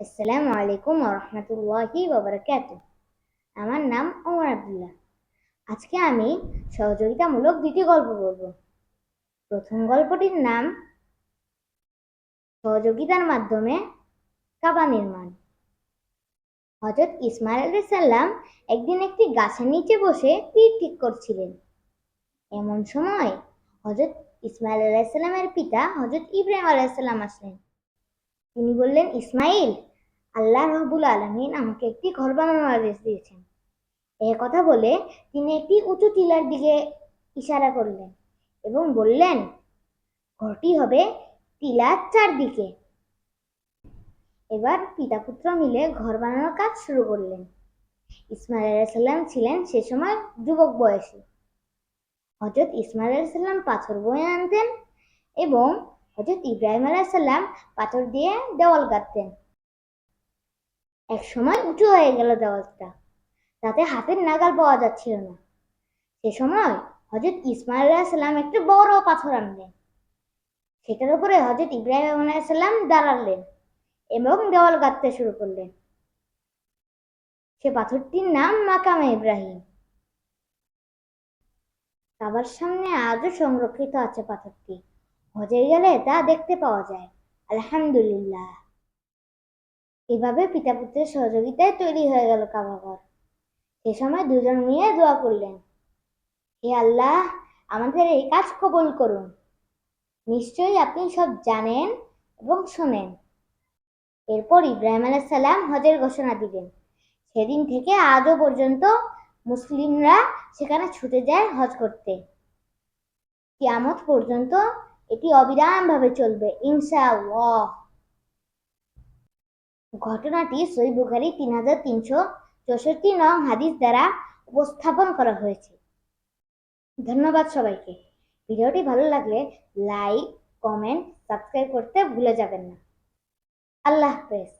আসসালামু আলাইকুম রহমতুল্লাহি আমার নাম ওমর আব্দুল্লাহ। আজকে আমি সহযোগিতামূলক দুটি গল্প বলব। প্রথম গল্পটির নাম, সহযোগিতার মাধ্যমে কাবা নির্মাণ। হজরত ইসমাইল আলাইহিস সালাম একদিন একটি গাছের নিচে বসে তীর ঠিক করছিলেন। এমন সময় হজরত ইসমাইল আলাইহিস সালামের পিতা হজরত ইব্রাহিম আলাইহিস সালাম আসলেন। তিনি বললেন, ইসমাইল আল্লাহ রহবুল আলমিন আমাকে একটি ঘর বানানোর আদেশ দিয়েছেন। এ কথা বলে তিনি একটি উঁচু টিলার দিকে ইশারা করলেন এবং বললেন, ঘরটি হবে টিলার চারদিকে। এবার পিতা পুত্র মিলে ঘর বানানোর কাজ শুরু করলেন। ইসমাইল আলাইসাল্লাম ছিলেন সে সময় যুবক বয়সী। হজরত ইসমাইল আলাইসাল্লাম পাথর বয়ে আনতেন এবং হজরত ইব্রাহিম আলাইসাল্লাম পাথর দিয়ে দেওয়াল গাঁথতেন এক সময় উঁচু হয়ে গেল দেওয়ালটা তাতে হাতের নাগাল পাওয়া যাচ্ছিল না। সে সময় হজরত ইসমাইল আলাইসাল্লাম একটু বড় পাথর আনলেন। সেটার উপরে হজরত ইব্রাহিম আলাইসাল্লাম দাঁড়ালেন এবং দেওয়াল গাঁথতে শুরু করলেন। সে পাথরটির নাম মাকামে ইব্রাহিম। কাবার সামনে আজও সংরক্ষিত আছে পাথরটি। হজে গেলে তা দেখতে পাওয়া যায়। আলহামদুলিল্লাহ। এভাবে পিতা পুত্রের সহযোগিতায় তৈরি হয়ে গেল কাবাঘর সে সময় দুজন মিলে দোয়া করলেন, হে আল্লাহ, আমাদের এই কাজ কবল করুন। নিশ্চয়ই আপনি সব জানেন এবং শোনেন। এরপর ইব্রাহিম আলাইসাল্লাম হজের ঘোষণা দিলেন। সেদিন থেকে আজও পর্যন্ত মুসলিমরা সেখানে ছুটে যায় হজ করতে। কিয়ামত পর্যন্ত এটি অবিরামভাবে চলবে, ইনশাআল্লাহ। ঘটনাটি সই বুখারি তিন হাজার তিনশো চৌষট্টি নং হাদিস দ্বারা উপস্থাপন করা হয়েছে। ধন্যবাদ সবাইকে। ভিডিওটি ভালো লাগলে লাইক, কমেন্ট, সাবস্ক্রাইব করতে ভুলে যাবেন না। আল্লাহ হাফেজ।